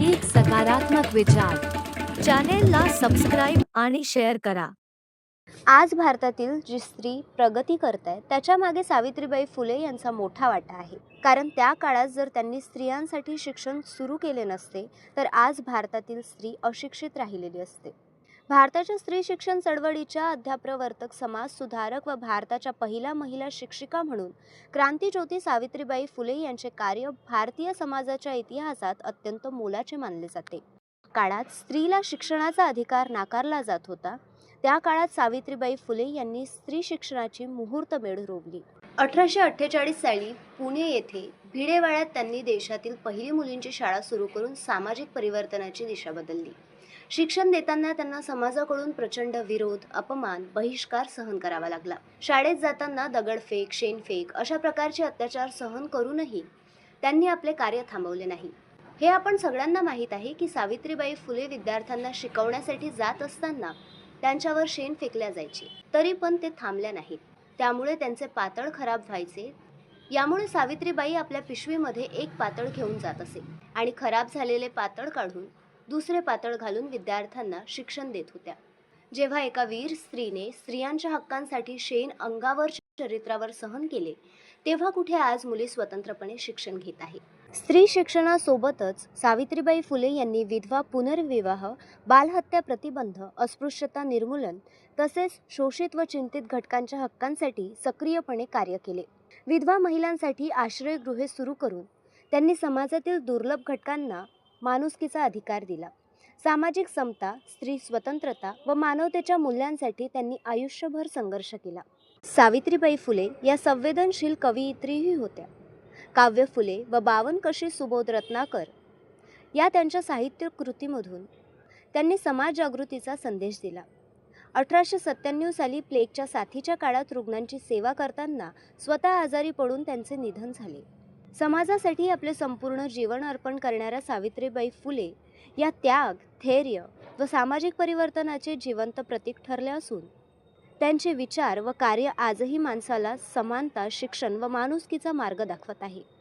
एक सकारात्मक विचार. चॅनेलला सबस्क्राईब आणि शेअर करा. आज भारतातील जी स्त्री प्रगती करत आहे त्याच्यामागे सावित्रीबाई फुले यांचा मोठा वाटा आहे. कारण त्या काळात जर त्यांनी स्त्रियांसाठी शिक्षण सुरू केले नसते तर आज भारतातील स्त्री अशिक्षित राहिलेली असते. भारताच्या स्त्री शिक्षण चळवळीच्या अध्याप्रवर्तक समाज सुधारक व भारताच्या पहिल्या महिला शिक्षिका म्हणून क्रांतीज्योती सावित्रीबाई फुले यांचे कार्य भारतीय समाजाच्या इतिहासात अत्यंत मोलाचे मानले जाते. काळात स्त्रीला शिक्षणाचा अधिकार नाकारला जात होता. त्या काळात सावित्रीबाई फुले यांनी स्त्री शिक्षणाची मुहूर्तमेढ रोवली. अठराशे अठ्ठेचाळीस साली पुणे येथे भिडेवाड्यात त्यांनी देशातील पहिली मुलींची शाळा सुरू करून सामाजिक परिवर्तनाची दिशा बदलली. शिक्षण देताना त्यांना समाजाकडून प्रचंड विरोध अपमान बहिष्कार सहन करावा लागला. शाळेत जाताना दगडफेक शेणफेक अशा प्रकारचे अत्याचार सहन करूनही त्यांनी आपले कार्य थांबवले नाही. हे आपण सगळ्यांना माहीत आहे की सावित्रीबाई फुले विद्यार्थ्यांना शिकवण्यासाठी जात असताना त्यांच्यावर शेण फेकल्या जायचे. तरी पण ते थांबल्या नाहीत. त्यामुळे त्यांचे पातळ खराब व्हायचे. यामुळे सावित्रीबाई आपल्या पिशवीमध्ये एक पातळ घेऊन जात असे आणि खराब झालेले पातळ काढून दुसरे पातळ घालून विद्यार्थ्यांना शिक्षण देत होत्या. जेव्हा एका वीर स्त्रीने स्त्रियांच्या हक्कांसाठी शेण अंगावर चरित्रावर सहन केले तेव्हा कुठे आज मुली स्वतंत्रपणे शिक्षण घेत आहे स्त्री शिक्षणासोबतच सावित्रीबाई फुले यांनी विधवा पुनर्विवाह बालहत्या प्रतिबंध अस्पृश्यता निर्मूलन तसेच शोषित व चिंतित घटकांच्या हक्कांसाठी सक्रियपणे कार्य केले. विधवा महिलांसाठी आश्रयगृहे सुरू करून त्यांनी समाजातील दुर्लभ घटकांना माणुसकीचा अधिकार दिला. सामाजिक समता स्त्री स्वतंत्रता व मानवतेच्या मूल्यांसाठी त्यांनी आयुष्यभर संघर्ष केला. सावित्रीबाई फुले या संवेदनशील कवयित्रीही होत्या. काव्य फुले व बावनकशी सुबोध रत्नाकर या त्यांच्या साहित्य कृतीमधून त्यांनी समाज जागृतीचा संदेश दिला. अठराशे सत्त्याण्णव साली प्लेगच्या साथीच्या काळात रुग्णांची सेवा करताना स्वतः आजारी पडून त्यांचे निधन झाले. समाजासाठी आपले संपूर्ण जीवन अर्पण करणाऱ्या सावित्रीबाई फुले या त्याग धैर्य व सामाजिक परिवर्तनाचे जिवंत प्रतीक ठरले असून त्यांचे विचार व कार्य आजही माणसाला समानता शिक्षण व माणुसकीचा मार्ग दाखवत आहे.